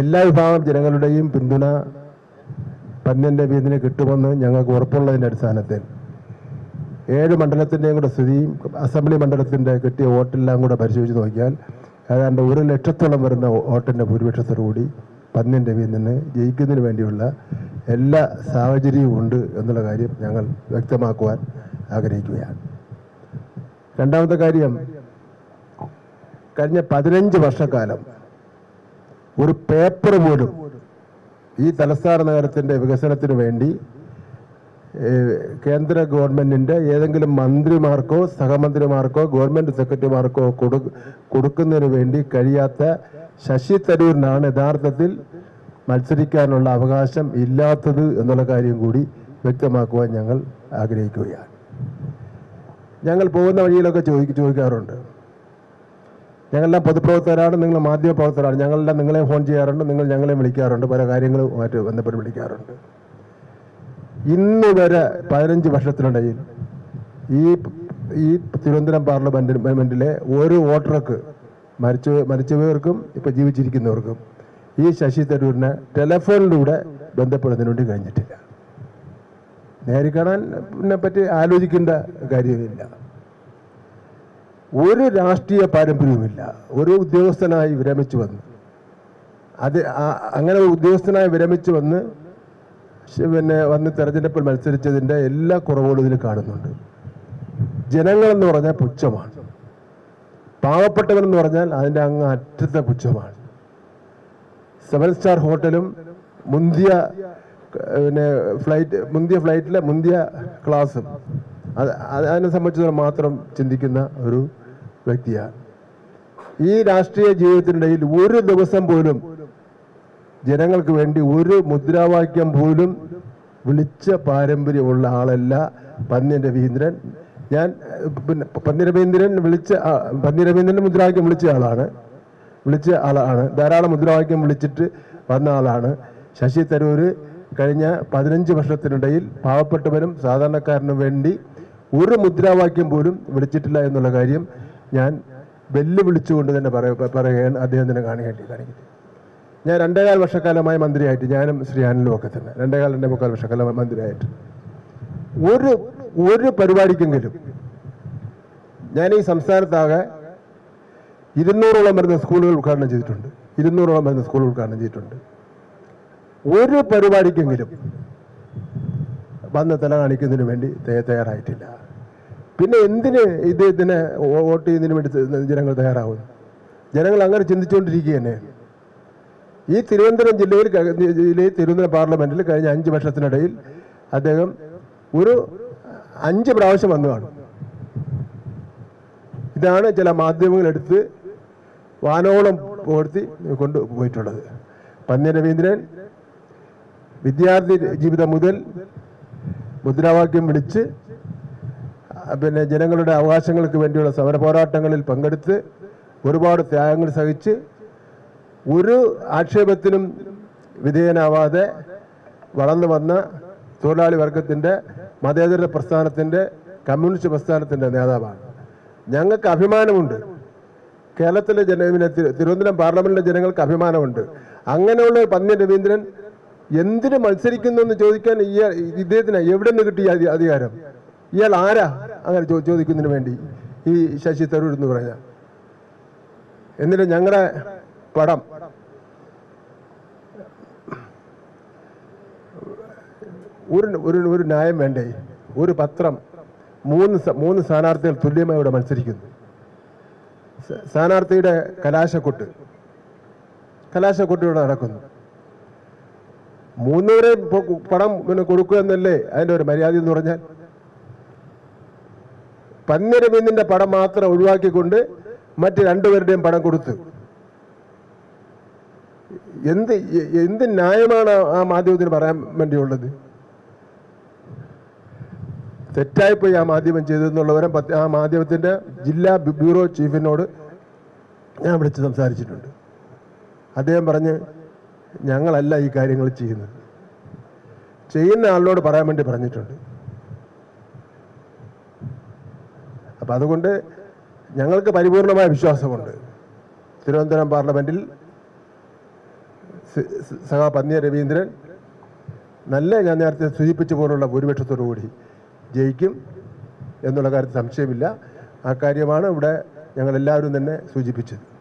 എല്ലാ വിഭാഗം ജനങ്ങളുടെയും പിന്തുണ പന്ന്യന്റെ വീതിന് കിട്ടുമെന്ന് ഞങ്ങൾക്ക് ഉറപ്പുള്ളതിന്റെ അടിസ്ഥാനത്തിൽ. ഏഴ് മണ്ഡലത്തിന്റെയും കൂടെ സ്ഥിതിയും അസംബ്ലി മണ്ഡലത്തിന്റെ കിട്ടിയ വോട്ടെല്ലാം കൂടെ പരിശോധിച്ച് നോക്കിയാൽ ഏതാണ്ട് ഒരു ലക്ഷത്തോളം വരുന്ന വോട്ടിന്റെ ഭൂരിപക്ഷത്തോടുകൂടി പന്നിൻ വീതിന് ജയിക്കുന്നതിന് വേണ്ടിയുള്ള എല്ലാ സാഹചര്യവും ഉണ്ട് എന്നുള്ള കാര്യം ഞങ്ങൾ വ്യക്തമാക്കുവാൻ ആഗ്രഹിക്കുകയാണ്. രണ്ടാമത്തെ കാര്യം കഴിഞ്ഞ പതിനഞ്ച് വർഷക്കാലം ഒരു പേപ്പർ പോലും ഈ തലസ്ഥാന നഗരത്തിന്റെ വികസനത്തിന് വേണ്ടി കേന്ദ്ര ഗവൺമെന്റിന്റെ ഏതെങ്കിലും മന്ത്രിമാർക്കോ സഹമന്ത്രിമാർക്കോ ഗവൺമെന്റ് സെക്രട്ടറിമാർക്കോ കൊടു കൊടുക്കുന്നതിന് വേണ്ടി കഴിയാത്ത ശശി തരൂരിനാണ് യഥാർത്ഥത്തിൽ മത്സരിക്കാനുള്ള അവകാശം ഇല്ലാത്തത് എന്നുള്ള കാര്യം കൂടി വ്യക്തമാക്കുവാൻ ഞങ്ങൾ ആഗ്രഹിക്കുകയാണ്. ഞങ്ങൾ പോകുന്ന വഴിയിലൊക്കെ ചോദിക്ക ചോദിക്കാറുണ്ട്. ഞങ്ങളെല്ലാം പൊതുപ്രവർത്തകരാണ് നിങ്ങൾ മാധ്യമ പ്രവർത്തകരാണ് ഞങ്ങളെല്ലാം നിങ്ങളെ ഫോൺ ചെയ്യാറുണ്ട് നിങ്ങൾ ഞങ്ങളെ വിളിക്കാറുണ്ട് പല കാര്യങ്ങളും കാര്യങ്ങളുമായിട്ട് ബന്ധപ്പെട്ട് വിളിക്കാറുണ്ട്. ഇന്ന് വരെ പതിനഞ്ച് വർഷത്തിനിടയിൽ ഈ ഈ തിരുവനന്തപുരം പാർലമെന്റിലെ ഒരു വോട്ടർക്ക് മരിച്ച മരിച്ചവർക്കും ഇപ്പൊ ജീവിച്ചിരിക്കുന്നവർക്കും ഈ ശശി തരൂരിനെ ടെലഫോണിലൂടെ ബന്ധപ്പെടുന്നതിന് വേണ്ടി കഴിഞ്ഞിട്ടില്ല. നേരിൽ കാണാൻ പറ്റി ആലോചിക്കേണ്ട കാര്യമില്ല. ഒരു രാഷ്ട്രീയ പാരമ്പര്യവുമില്ല. ഒരു ഉദ്യോഗസ്ഥനായി വിരമിച്ചു വന്ന്. അത് അങ്ങനെ ഒരു ഉദ്യോഗസ്ഥനായി വിരമിച്ചു വന്ന് പിന്നെ വന്ന് തെരഞ്ഞെടുപ്പിൽ മത്സരിച്ചതിന്റെ എല്ലാ കുറവുകളും ഇതിൽ കാണുന്നുണ്ട്. ജനങ്ങളെന്ന് പറഞ്ഞാൽ പുച്ഛമാണ്. പാവപ്പെട്ടവനെന്ന് പറഞ്ഞാൽ അതിന്റെ അങ്ങ് അറ്റത്തെ പുച്ഛമാണ്. സെവൻ സ്റ്റാർ ഹോട്ടലും മുന്തിയ പിന്നെ ഫ്ലൈറ്റ് മുന്തിയ ഫ്ലൈറ്റിലെ മുന്തിയ ക്ലാസ്സും അത് അതിനെ സംബന്ധിച്ചിടത്തോളം മാത്രം ചിന്തിക്കുന്ന ഒരു വ്യക്തിയാണ്. ഈ രാഷ്ട്രീയ ജീവിതത്തിനിടയിൽ ഒരു ദിവസം പോലും ജനങ്ങൾക്ക് വേണ്ടി ഒരു മുദ്രാവാക്യം പോലും വിളിച്ച പാരമ്പര്യമുള്ള ആളല്ല പന്നി രവീന്ദ്രൻ. ഞാൻ പിന്നെ പന്നി രവീന്ദ്രൻ വിളിച്ച പന്നി രവീന്ദ്രൻ മുദ്രാവാക്യം വിളിച്ച ആളാണ്. വിളിച്ച ആളാണ്. ധാരാളം മുദ്രാവാക്യം വിളിച്ചിട്ട് വന്ന ആളാണ്. ശശി തരൂര് കഴിഞ്ഞ പതിനഞ്ച് വർഷത്തിനിടയിൽ പാവപ്പെട്ടവനും സാധാരണക്കാരനും വേണ്ടി ഒരു മുദ്രാവാക്യം പോലും വിളിച്ചിട്ടില്ല എന്നുള്ള കാര്യം ഞാൻ വെല്ലുവിളിച്ചുകൊണ്ട് തന്നെ പറയ പറയുകയാണ് അദ്ദേഹത്തിനെ കാണിക്കേണ്ടി കാണിക്കുന്നത് ഞാൻ രണ്ടേകാൽ വർഷക്കാലമായി മന്ത്രിയായിട്ട് ഞാനും ശ്രീ അനിലും ഒക്കെ തന്നെ. രണ്ടേകാൽ രണ്ടേ മുക്കാൽ വർഷക്കാലം മന്ത്രിയായിട്ട്. ഒരു ഒരു പരിപാടിക്കെങ്കിലും ഞാൻ ഈ സംസ്ഥാനത്താകെ ഇരുന്നൂറോളം വരുന്ന സ്കൂളുകൾ ഉദ്ഘാടനം ചെയ്തിട്ടുണ്ട്. ഇരുന്നൂറോളം വരുന്ന സ്കൂളുകൾ ഉദ്ഘാടനം ചെയ്തിട്ടുണ്ട്. ഒരു പരിപാടിക്കെങ്കിലും വന്ന് തല കാണിക്കുന്നതിന് വേണ്ടി തയ്യാറായിട്ടില്ല. പിന്നെ എന്തിന് ഇദ്ദേഹത്തിന് വോട്ട് ചെയ്യുന്നതിന് വേണ്ടി ജനങ്ങൾ തയ്യാറാവുന്നു? ജനങ്ങൾ അങ്ങനെ ചിന്തിച്ചുകൊണ്ടിരിക്കുക തന്നെ ഈ തിരുവനന്തപുരം ജില്ലയിൽ ജില്ലയിൽ തിരുവനന്തപുരം പാർലമെന്റിൽ കഴിഞ്ഞ അഞ്ച് വർഷത്തിനിടയിൽ അദ്ദേഹം ഒരു അഞ്ച് പ്രാവശ്യം വന്നു കാണും. ഇതാണ് ചില മാധ്യമങ്ങൾ എടുത്ത് വാനോളം പുകഴ്ത്തി കൊണ്ടുപോയിട്ടുള്ളത് പന്നി രവീന്ദ്രൻ വിദ്യാർത്ഥി ജീവിതം മുതൽ മുദ്രാവാക്യം വിളിച്ച് പിന്നെ ജനങ്ങളുടെ അവകാശങ്ങൾക്ക് വേണ്ടിയുള്ള സമര പോരാട്ടങ്ങളിൽ പങ്കെടുത്ത് ഒരുപാട് ത്യാഗങ്ങൾ സഹിച്ച് ഒരു ആക്ഷേപത്തിനും വിധേയനാവാതെ വളർന്നു വന്ന തൊഴിലാളി വർഗത്തിന്റെ മതേതര പ്രസ്ഥാനത്തിന്റെ കമ്മ്യൂണിസ്റ്റ് പ്രസ്ഥാനത്തിന്റെ നേതാവാണ്. ഞങ്ങൾക്ക് അഭിമാനമുണ്ട്. കേരളത്തിലെ ജന പിന്നെ തിരുവനന്തപുരം പാർലമെന്റിലെ ജനങ്ങൾക്ക് അഭിമാനമുണ്ട്. അങ്ങനെയുള്ള പന്ന്യൻ രവീന്ദ്രൻ എന്തിനു മത്സരിക്കുന്നു എന്ന് ചോദിക്കാൻ ഇയാൾ ഇദ്ദേഹത്തിന് എവിടെ നിന്ന് കിട്ടിയ അധികാരം? ഇയാൾ ആരാ? അങ്ങനെ ചോദിക്കുന്നതിന് വേണ്ടി ഈ ശശി തരൂർ എന്ന് പറഞ്ഞ. എന്നിട്ട് ഞങ്ങളുടെ പടം ഒരു ഒരു ഒരു ന്യായം വേണ്ടേ? ഒരു പത്രം മൂന്ന് മൂന്ന് സ്ഥാനാർത്ഥികൾ തുല്യമായി ഇവിടെ മത്സരിക്കുന്നു. സ്ഥാനാർത്ഥിയുടെ കലാശക്കൊട്ട്. കലാശക്കൊട്ട് ഇവിടെ നടക്കുന്നു മൂന്നുപേരെ പടം പിന്നെ കൊടുക്കുക എന്നല്ലേ അതിന്റെ ഒരു മര്യാദ എന്ന് പറഞ്ഞാൽ? പന്നിരവീന്നിന്റെ പടം മാത്രം ഒഴിവാക്കിക്കൊണ്ട് മറ്റ് രണ്ടുപേരുടെയും പടം കൊടുത്തു. എന്ത് എന്ത് ന്യായമാണ് ആ മാധ്യമത്തിന് പറയാൻ വേണ്ടിയുള്ളത്? തെറ്റായിപ്പോയി ആ മാധ്യമം ചെയ്തതെന്നുള്ളവരെ പത്ത് ആ മാധ്യമത്തിന്റെ ജില്ലാ ബ്യൂറോ ചീഫിനോട് ഞാൻ വിളിച്ച് സംസാരിച്ചിട്ടുണ്ട്. അദ്ദേഹം പറഞ്ഞ് ഞങ്ങളല്ല ഈ കാര്യങ്ങൾ ചെയ്യുന്നത്. ചെയ്യുന്ന ആളിനോട് പറയാൻ വേണ്ടി പറഞ്ഞിട്ടുണ്ട്. അപ്പം അതുകൊണ്ട് ഞങ്ങൾക്ക് പരിപൂർണമായ വിശ്വാസമുണ്ട്. തിരുവനന്തപുരം പാർലമെന്റിൽ സ- സ- പന്നിയ രവീന്ദ്രൻ നല്ല ഞാൻ നേരത്തെ സൂചിപ്പിച്ച പോലുള്ള ഭൂരിപക്ഷത്തോടു കൂടി ജയിക്കും എന്നുള്ള കാര്യത്തിൽ സംശയമില്ല. ആ കാര്യമാണ് ഇവിടെ ഞങ്ങളെല്ലാവരും തന്നെ സൂചിപ്പിച്ചത്.